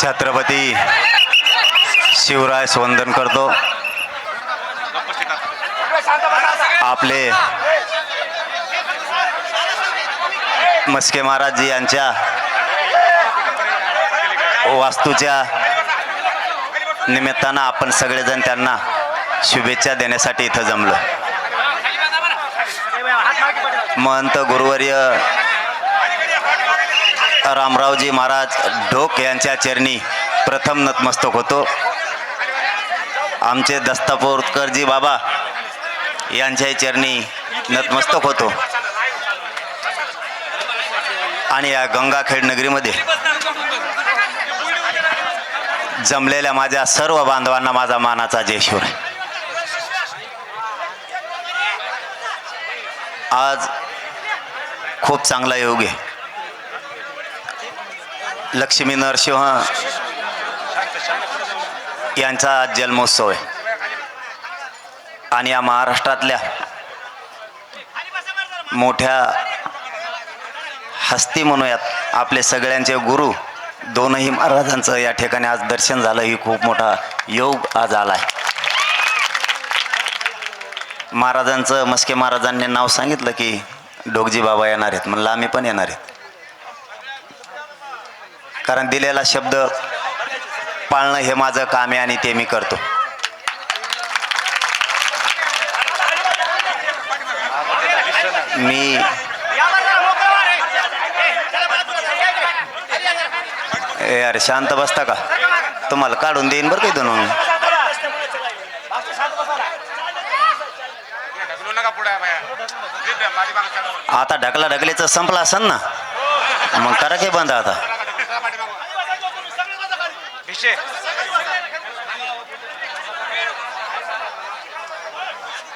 छत्रपती शिवराय वंदन करतो. आपले मस्के महाराजजी यांच्या वास्तूच्या निमित्तानं आपण सगळेजण त्यांना शुभेच्छा देण्यासाठी इथं जमलो. महंत गुरुवर्य रामरावजी महाराज ढोक यांच्या चरणी प्रथम नतमस्तक होतो. आमचे दस्तापोरकरजी बाबा यांच्याही चरणी नतमस्तक होतो. आणि या गंगाखेड नगरीमध्ये जमलेल्या माझ्या सर्व बांधवांना माझा मानाचा जयशिवर आहे आज खूप चांगला योग आहे. लक्ष्मी नरसिंह यांचा आज जन्मोत्सव आहे. आणि या महाराष्ट्रातल्या मोठ्या हस्ती म्हणूयात आपले सगळ्यांचे गुरु दोनही महाराजांचं या ठिकाणी आज दर्शन झालं ही खूप मोठा योग आज आला आहे महाराजांचं मस्के महाराजांनी नाव सांगितलं की डोगजी बाबा येणार आहेत म्हणलं आम्ही पण येणार आहेत. कारण दिलेला शब्द पाळणं हे माझं काम आहे आणि ते मी करतो. मी ए अरे शांत बसता का? तुम्हाला काढून देईन बरं काही दोन आता ढकला ढकलीचं संपला असन ना? मग करा की बंद आता. पैसे.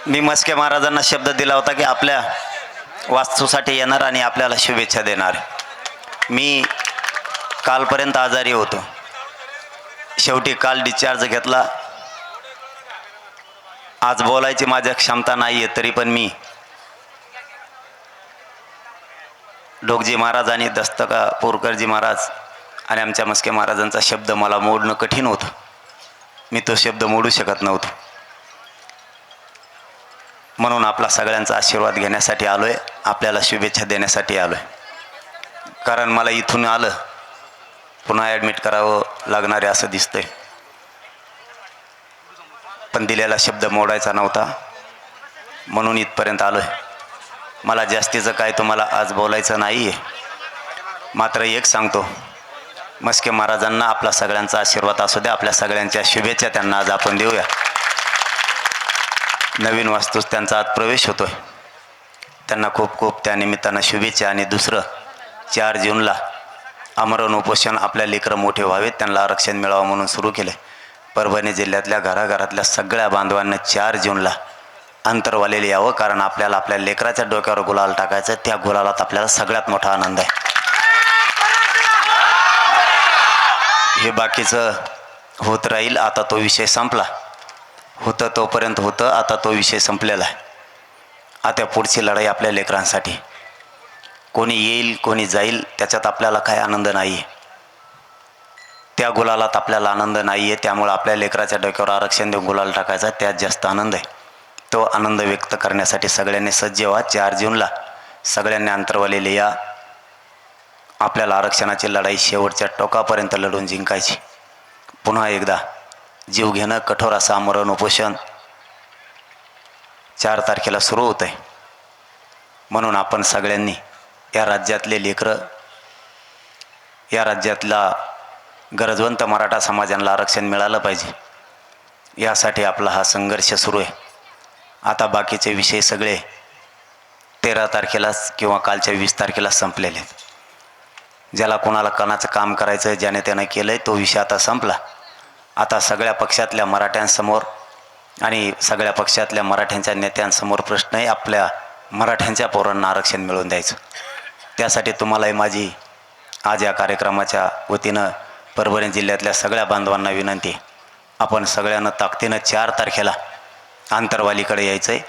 मी मस्के महाराजांना शब्द दिला होता की आपल्या वास्तूसाठी येणार आणि आपल्याला शुभेच्छा देणार. मी कालपर्यंत आजारी होतो. शेवटी काल डिस्चार्ज घेतला. आज बोलायची माझ्या क्षमता नाही आहे तरी पण मी डोगजी महाराज आणि दस्तका पोरकरजी महाराज आणि आमच्या मस्के महाराजांचा शब्द मला मोडणं कठीण होतं. मी तो शब्द मोडू शकत नव्हतो. म्हणून आपला सगळ्यांचा आशीर्वाद घेण्यासाठी आलो आहे आपल्याला शुभेच्छा देण्यासाठी आलो आहे कारण मला इथून आलं पुन्हा ॲडमिट करावं लागणार आहे असं दिसतंय. पण दिलेला शब्द मोडायचा नव्हता. म्हणून इथपर्यंत आलो आहे मला जास्तीचं काय तुम्हाला आज बोलायचं नाही आहे मात्र एक सांगतो. मस्के महाराजांना आपला सगळ्यांचा आशीर्वाद असू द्या आपल्या सगळ्यांच्या शुभेच्छा त्यांना आज आपण देऊया. नवीन वास्तूस त्यांचा आज प्रवेश होतोय. त्यांना खूप खूप त्या निमित्तानं शुभेच्छा आणि दुसरं चार जूनला आमरण उपोषण आपल्या लेकरं मोठे व्हावेत त्यांना आरक्षण मिळावं म्हणून सुरू केले परभणी जिल्ह्यातल्या घराघरातल्या सगळ्या बांधवांना चार जूनला अंतरवालेलं यावं कारण आपल्याला आपल्या लेकराच्या डोक्यावर गुलाल टाकायचं त्या गुलालात आपल्याला सगळ्यात मोठा आनंद आहे. हे बाकीचं होत राहील. आता तो विषय संपला. होतं तोपर्यंत होतं. आता तो विषय संपलेला आहे. आता पुढची लढाई आपल्या लेकरांसाठी. कोणी येईल कोणी जाईल त्याच्यात आपल्याला काय आनंद नाही आहे त्या गुलालात आपल्याला आनंद नाही आहे त्यामुळं आपल्या लेकराच्या डोक्यावर आरक्षण देऊन गुलाल टाकायचा त्यात जास्त आनंद आहे. तो आनंद व्यक्त करण्यासाठी सगळ्यांनी सज्ज व्हा. चार जूनला सगळ्यांनी अंतरवालेले या आपल्याला आरक्षणाची लढाई शेवटच्या टोकापर्यंत लढून जिंकायची. पुन्हा एकदा जीव घेणं कठोर असं आमरण उपोषण चार तारखेला सुरू होतं आहे म्हणून आपण सगळ्यांनी या राज्यातले लेकरं या राज्यातला गरजवंत मराठा समाजाला आरक्षण मिळालं पाहिजे. यासाठी आपला हा संघर्ष सुरू आहे. आता बाकीचे विषय सगळे तेरा तारखेलाच किंवा कालच्या वीस तारखेला संपलेले आहेत. ज्याला कोणाला कणाचं काम करायचं आहे ज्याने त्यानं केलं आहे तो विषय आता संपला. आता सगळ्या पक्षातल्या मराठ्यांसमोर आणि सगळ्या पक्षातल्या मराठ्यांच्या नेत्यांसमोर प्रश्न आहे आपल्या मराठ्यांच्या पोरांना आरक्षण मिळवून द्यायचं. त्यासाठी तुम्हालाही माझी आज या कार्यक्रमाच्या वतीनं परभणी जिल्ह्यातल्या सगळ्या बांधवांना विनंती आपण सगळ्यांना ताकदीनं चार तारखेला आंतरवालीकडे यायचं आहे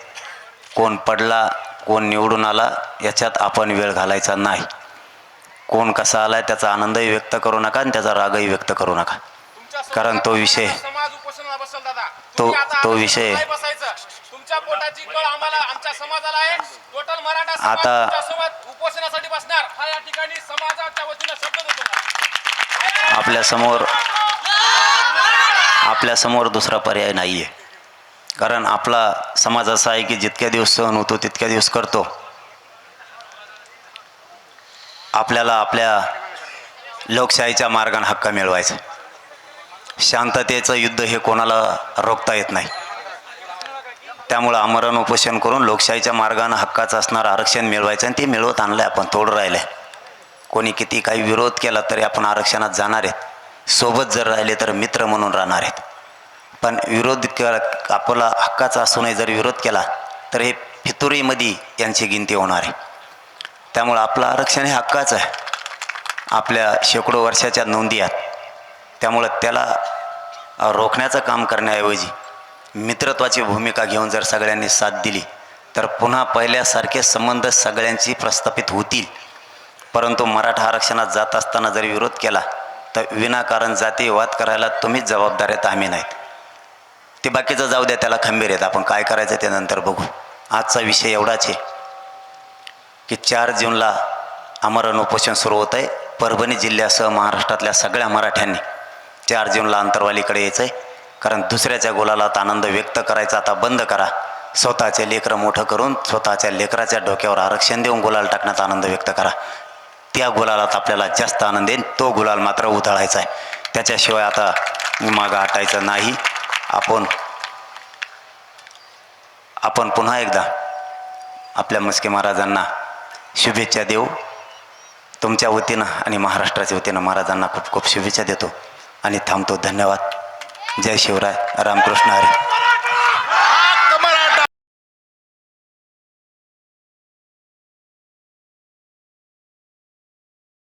कोण पडला कोण निवडून आला याच्यात आपण वेळ घालायचा नाही. कोण कसा आलाय त्याचा आनंदही व्यक्त करू नका आणि त्याचा रागही व्यक्त करू नका. कारण तो विषय तो- तो विषय- आता- तुमच्यासोबत उपोषणासाठी बसणार. या ठिकाणी समाजाच्या वतीनं शब्द देतो तुम्हाला. आपल्यासमोर आपल्यासमोर दुसरा पर्याय नाही आहे कारण आपला समाज असा आहे की जितक्या दिवस सहन होतो तितक्या दिवस करतो. आपल्याला आपल्या लोकशाहीच्या मार्गाने हक्क मिळवायचा. शांततेचं युद्ध हे कोणाला रोखता येत नाही. त्यामुळं आमरण उपोषण करून लोकशाहीच्या मार्गानं हक्काचं असणारं आरक्षण मिळवायचं आणि ते मिळवत आणलं आहे आपण थोडं राहिलं आहे कोणी किती काही विरोध केला तरी आपण आरक्षणात जाणार आहेत. सोबत जर राहिले तर मित्र म्हणून राहणार आहेत. पण विरोध क- आपला हक्काचा असूनही जर विरोध केला तर हे फितुरीमध्ये यांची गिनती होणार आहे. त्यामुळं आपलं आरक्षण हे हक्काचं आहे. आपल्या शेकडो वर्षाच्या नोंदी आहेत. त्यामुळं त्याला रोखण्याचं काम करण्याऐवजी मित्रत्वाची भूमिका घेऊन जर सगळ्यांनी साथ दिली तर पुन्हा पहिल्यासारखे संबंध सगळ्यांची प्रस्थापित होतील. परंतु मराठा आरक्षणात जात असताना जर विरोध केला तर विनाकारण जातीवाद करायला तुम्हीच जबाबदार आहेत आम्ही नाहीत. ते बाकीचं जाऊ द्या त्याला खंबीर आहेत. आपण काय करायचं ते नंतर बघू. आजचा विषय एवढाच आहे. की चार जूनला आमरण उपोषण सुरू होतं आहे परभणी जिल्ह्यासह महाराष्ट्रातल्या सगळ्या मराठ्यांनी चार जूनला अंतरवालीकडे यायचं आहे कारण दुसऱ्याच्या गुलालात आनंद व्यक्त करायचा आता बंद करा. स्वतःचे लेकरं मोठं करून स्वतःच्या लेकराच्या डोक्यावर आरक्षण देऊन गुलाल टाकण्यात आनंद व्यक्त करा. त्या गुलालात आपल्याला जास्त आनंद येईल. तो गुलाल मात्र उधळायचा आहे. त्याच्याशिवाय आता मागं हटायचं नाही. आपण आपण पुन्हा एकदा आपल्या मस्के महाराजांना शुभेच्छा देऊ. तुमच्या वतीनं आणि महाराष्ट्राच्या वतीनं महाराजांना खूप खूप शुभेच्छा देतो. आणि थांबतो. धन्यवाद. जय शिवराय. रामकृष्ण हरी.